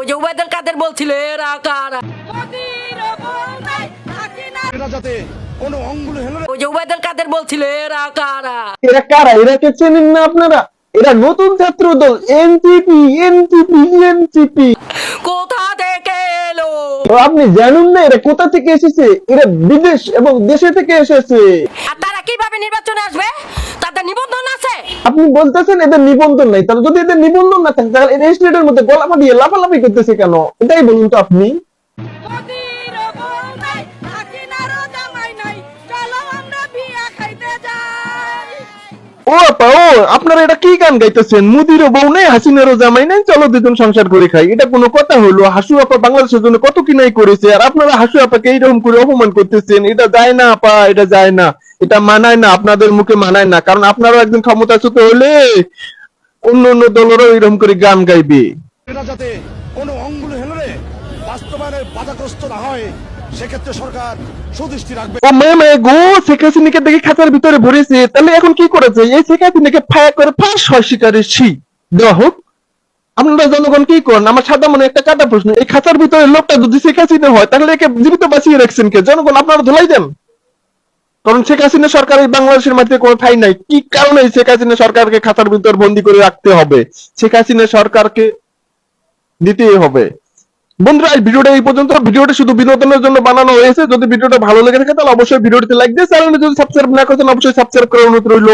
ওই যে উবায়দুল কাদের বলছিল এরা কারা? এরা যাতে কোনো অঙ্গুল হেলে ওই যে উবায়দুল কাদের বলছিল এরা কারা? এরা কারা? এরাকে চেনেন না আপনারা? এরা নতুন ছাত্র দল এনসিপি এনসিপি এনসিপি কোথা থেকে এলো? আপনি জানুন না এরা কোথা থেকে এসেছে? এরা বিদেশ এবং দেশে থেকে এসেছে। আর তারা কীভাবে নির্বাচনে আসবে? আপনি বলতেছেন এদের নিবন্ধন নাই। তাহলে যদি এদের নিবন্ধন না থাকে তাহলে এরা স্টেটের মধ্যে গলা ফাটিয়ে লাফালাফি করতেছে কেন? এটাই বলুন তো আপনি। ও আপা ও আপনারা এটা কি গান গাইতেছেন? মুদিরও বউ নেই হাসিনারও জামাই নাই চলো দুজন সংসার করে খাই। এটা কোনো কথা হলো? হাসু আপা বাংলাদেশের জন্য কত কি নাই করেছে? আর আপনারা হাসু আপাকে এইরকম করে অপমান করতেছেন। এটা যায় না আপা এটা যায় না। এটা মানায় না আপনাদের মুখে মানায় না কারণ আপনারাও একদিন ক্ষমতাচ্যুত হলে অন্য অন্য দলেরও এরকম করে গান গাইবে। এরা যাতে কোনো অঙ্গুল হেলে বাস্তবায়নের বাধাগ্রস্ত না হয় সেক্ষেত্রে সরকার সুদৃষ্টি রাখবে। ও মে মে গো শেখ হাসিনাকে দেখে খাতার ভিতরে ভরেছে তাহলে এখন কি করেছে? এই শেখ হাসিনাকে ফায়া করে ফাঁস হয় শিকারের ছি। দেওয়া হোক আপনারা জনগণ কি করেন? আমার সাদা মনে একটা কাটা প্রশ্ন এই খাতার ভিতরে লোকটা যদি শেখ হাসিনা হয় তাহলে একে জীবিত বাঁচিয়ে রাখছেন কে? জনগণ আপনারা ধুলাই দেন। কারণ শেখ হাসিনা সরকার এই বাংলাদেশের মাটিতে কোনো ঠাই নাই। কি কারণে শেখ হাসিনা সরকারকে খাতার ভিতর বন্দি করে রাখতে হবে? শেখ হাসিনা সরকারকে নিতেই হবে। বন্ধুরা, এই ভিডিওটা এই পর্যন্ত। ভিডিওটা শুধু বিনোদনের জন্য বানানো হয়েছে। যদি ভিডিওটা ভালো লেগে থাকে, তাহলে অবশ্যই ভিডিওটিতে লাইক দিয়ে চ্যানেলে যদি সাবস্ক্রাইব না করেন অবশ্যই সাবস্ক্রাইব করার অনুরোধ রইল।